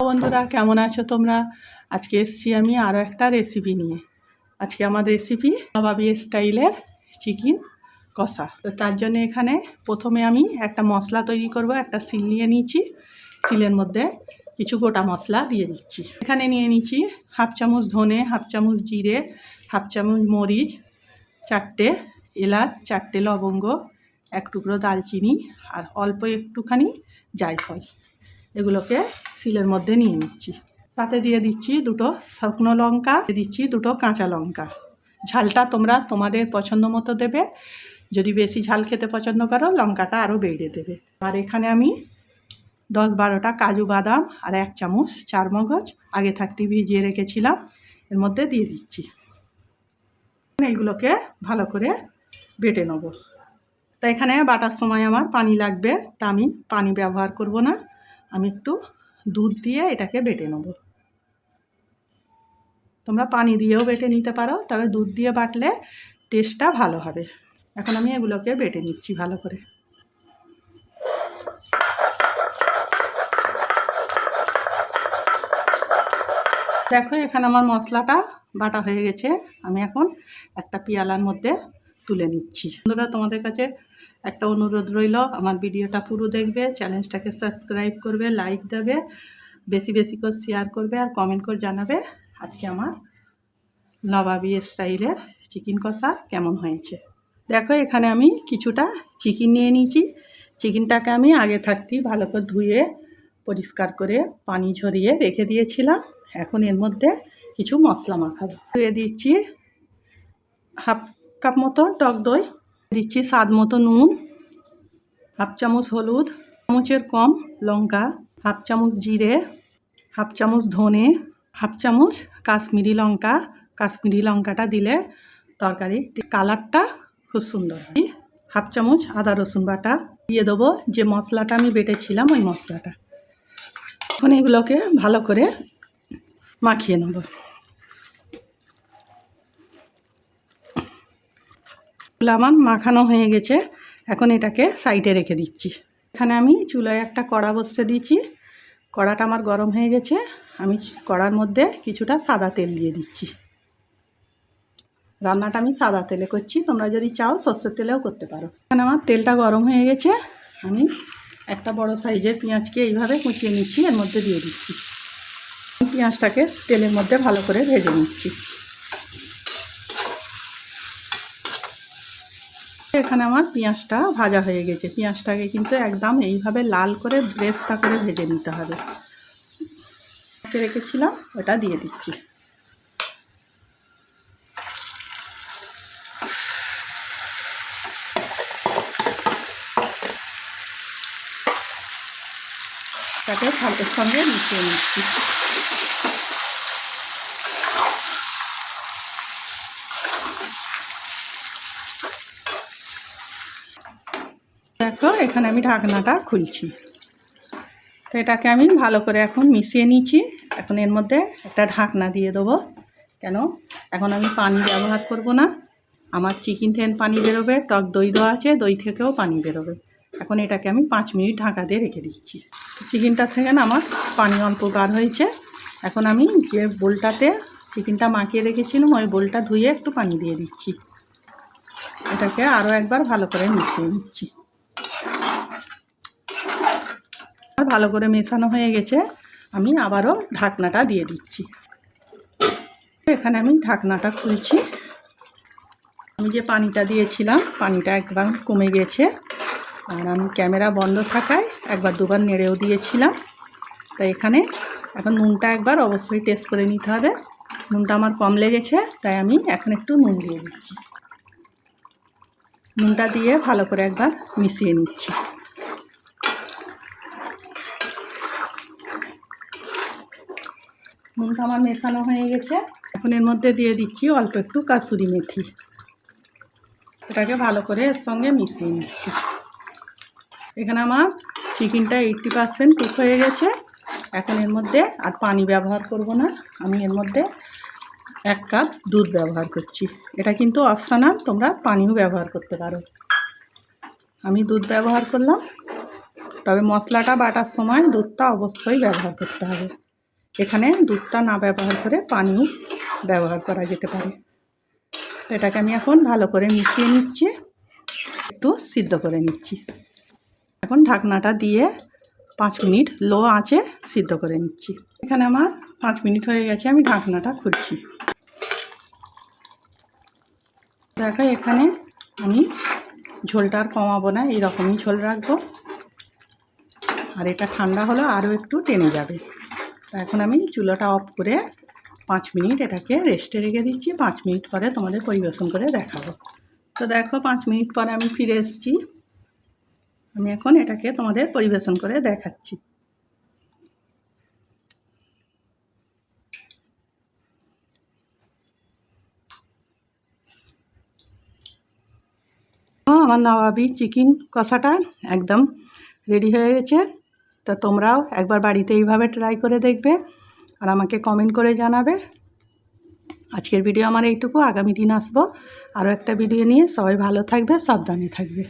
বন্ধুরা, কেমন আছো তোমরা? আজকে এসছি আমি আরও একটা রেসিপি নিয়ে। আজকে আমার রেসিপি নবাবি স্টাইলের চিকেন কষা। তো তার জন্য এখানে প্রথমে আমি একটা মশলা তৈরি করব, একটা সিল নিয়ে নিয়েছি। সিলের মধ্যে কিছু গোটা মশলা দিয়ে দিচ্ছি। এখানে নিয়ে নিচ্ছি হাফ চামচ ধনে, হাফ চামচ জিরে, হাফ চামচ মরিচ, চারটে এলাচ, চারটে লবঙ্গ এক টুকরো দালচিনি আর অল্প একটুখানি জায়ফল। এগুলোকে শিলের মধ্যে নিয়ে নিচ্ছি। সাথে দিয়ে দিচ্ছি দুটো শুকনো লঙ্কা দিচ্ছি দুটো কাঁচা লঙ্কা। ঝালটা তোমরা তোমাদের পছন্দ মতো দেবে। যদি বেশি ঝাল খেতে পছন্দ করো, লঙ্কাটা আরও বেড়ে দেবে। আর এখানে আমি দশ বারোটা কাজু বাদাম আর এক চামচ চার মগজ আগে থাকতে ভিজিয়ে রেখেছিলাম। এর মধ্যে দিয়ে দিচ্ছি। এইগুলোকে ভালো করে বেটে নেব। তা এখানে বাটার সময় আমার পানি লাগবে, তা আমি পানি ব্যবহার করব না। আমি একটু দুধ দিয়ে এটাকে বেটে নেব। তোমরা পানি দিয়েও বেটে নিতে পারো, তবে দুধ দিয়ে বাটলে টেস্টটা ভালো হবে। এখন আমি এগুলোকে বেটে নিচ্ছি ভালো করে। দেখো, এখানে আমার মশলাটা বাটা হয়ে গেছে। আমি এখন একটা পিয়ালার মধ্যে তুলে নিচ্ছি। বন্ধুরা, তোমাদের কাছে একটা অনুরোধ রইল, আমার ভিডিওটা পুরো দেখবে চ্যানেলটাকে সাবস্ক্রাইব করবে, লাইক দেবে, বেশি বেশি করে শেয়ার করবে আর কমেন্ট করে জানাবে আজকে আমার নবাবি স্টাইলের চিকেন কষা কেমন হয়েছে। দেখো, এখানে আমি কিছুটা চিকেন নিয়ে নিয়েছি। চিকেনটাকে আমি আগে থাকতেই ভালো করে ধুয়ে, পরিষ্কার করে পানি ঝরিয়ে রেখে দিয়েছিলাম। এখন এর মধ্যে কিছু মশলা মাখাবো। ধুয়ে দিচ্ছি হাফ কাপ মতো টক দই দিচ্ছি স্বাদ মতো নুন হাফ চামচ হলুদ, চামচের কম লঙ্কা, হাফ চামচ জিরে, হাফ চামচ ধনে, হাফ চামচ কাশ্মীরি লঙ্কা। কাশ্মীরি লঙ্কাটা দিলে তরকারি কালারটা খুব সুন্দর হাফ চামচ আদা রসুন বাটা দিয়ে দেবো। যে মশলাটা আমি বেটেছিলাম, ওই মশলাটা। এখন এগুলোকে ভালো করে মাখিয়ে নেব। আমার মাখানো হয়ে গেছে। এখন এটাকে সাইডে রেখে দিচ্ছি। এখানে আমি চুলায় একটা কড়া বসিয়ে দিয়েছি। কড়াটা আমার গরম হয়ে গেছে। আমি কড়ার মধ্যে কিছুটা সাদা তেল দিয়ে দিচ্ছি। রান্নাটা আমি সাদা তেলে করছি। তোমরা যদি চাও সর্ষের তেলেও করতে পারো। এখানে আমার তেলটা গরম হয়ে গেছে। আমি একটা বড় সাইজের পেঁয়াজকে এইভাবে কুচিয়ে নিচ্ছি। এর মধ্যে দিয়ে দিচ্ছি। পেঁয়াজটাকে তেলের মধ্যে ভালো করে ভেজে নিচ্ছি। এখানে আমার পেঁয়াজটা ভাজা হয়ে গেছে। পেঁয়াজটাকে কিন্তু একদম এইভাবে লাল করে ব্রেস্তা করে ভেজে নিতে হবে। রেখেছিলাম, ওটা দিয়ে দিচ্ছি। তাকে ভাতের সঙ্গে মিশিয়ে নিচ্ছি। দেখো, এখানে আমি ঢাকনাটা খুলছি। তো এটাকে আমি ভালো করে এখন মিশিয়ে নিচ্ছি। এখন এর মধ্যে একটা ঢাকনা দিয়ে দেবো। কেন? এখন আমি পানি ব্যবহার করব না। আমার চিকেন থেকে পানি বেরোবে, টক দই দেওয়া আছে, দই থেকেও পানি বেরোবে। এখন এটাকে আমি পাঁচ মিনিট ঢাকা দিয়ে রেখে দিচ্ছি। চিকেনটা থেকে না আমার পানি অল্প বার হয়েছে। এখন আমি যে বোলটাতে চিকেনটা মাখিয়ে রেখেছিলাম, ওই বোলটা ধুয়ে একটু পানি দিয়ে দিচ্ছি। এটাকে আরও একবার ভালো করে মিশিয়ে নিচ্ছি। ভালো করে মেশানো হয়ে গেছে, আমি আবারও ঢাকনাটা দিয়ে দিচ্ছি। এখানে আমি ঢাকনাটা খুলছি। আমি যে পানিটা দিয়েছিলাম, পানিটা একবার কমে গেছে। আর আমি ক্যামেরা বন্ধ থাকায় একবার দুবার নেড়েও দিয়েছিলাম। তো এখানে এখন নুনটা একবার অবশ্যই টেস্ট করে নিতে হবে। নুনটা আমার কম লেগেছে, তাই আমি এখন একটু নুন দিয়ে দিচ্ছি। নুনটা দিয়ে ভালো করে একবার মিশিয়ে নিচ্ছি। নুনটা আমার মেশানো হয়ে গেছে। এখন এর মধ্যে দিয়ে দিচ্ছি অল্প একটু কাসুরি মেথি। এটাকে ভালো করে এর সঙ্গে মিশিয়ে নিচ্ছি। এখানে আমার চিকেনটা এইটটি পারসেন্ট কুক হয়ে গেছে। এখন এর মধ্যে আর পানি ব্যবহার করব না। আমি এর মধ্যে এক কাপ দুধ ব্যবহার করছি। এটা কিন্তু অপশানাল, তোমরা পানিও ব্যবহার করতে পারো। আমি দুধ ব্যবহার করলাম। তবে মশলাটা বাটার সময় দুধটা অবশ্যই ব্যবহার করতে হবে। এখানে দুধটা না ব্যবহার করে পানি ব্যবহার করা যেতে পারে। এটাকে আমি এখন ভালো করে মিশিয়ে নিচ্ছি, একটু সিদ্ধ করে নিচ্ছি। এখন ঢাকনাটা দিয়ে পাঁচ মিনিট লো আঁচে সিদ্ধ করে নিচ্ছি। এখানে আমার পাঁচ মিনিট হয়ে গেছে, আমি ঢাকনাটা খুলছি। দেখো, এখানে আমি ঝোলটা আর কমাবো না, এইরকমই ঝোল রাখব। আর এটা ঠান্ডা হলে আরও একটু টেনে যাবে। তো এখন আমি চুলাটা অফ করে পাঁচ মিনিট এটাকে রেস্টে রেখে দিচ্ছি। পাঁচ মিনিট পরে তোমাদের পরিবেশন করে দেখাবো। তো দেখো, পাঁচ মিনিট পরে আমি ফিরে এসেছি। আমি এখন এটাকে তোমাদের পরিবেশন করে দেখাচ্ছি। আমার নবাবি চিকেন কষাটা একদম রেডি হয়ে গেছে। তো তোমরাও একবার বাড়িতে এইভাবে ট্রাই করে দেখবে আর আমাকে কমেন্ট করে জানাবে। আজকের ভিডিও আমার এইটুকু। আগামী দিন আসব আরও একটা ভিডিও নিয়ে। সবাই ভালো থাকবে, সাবধানে থাকবে।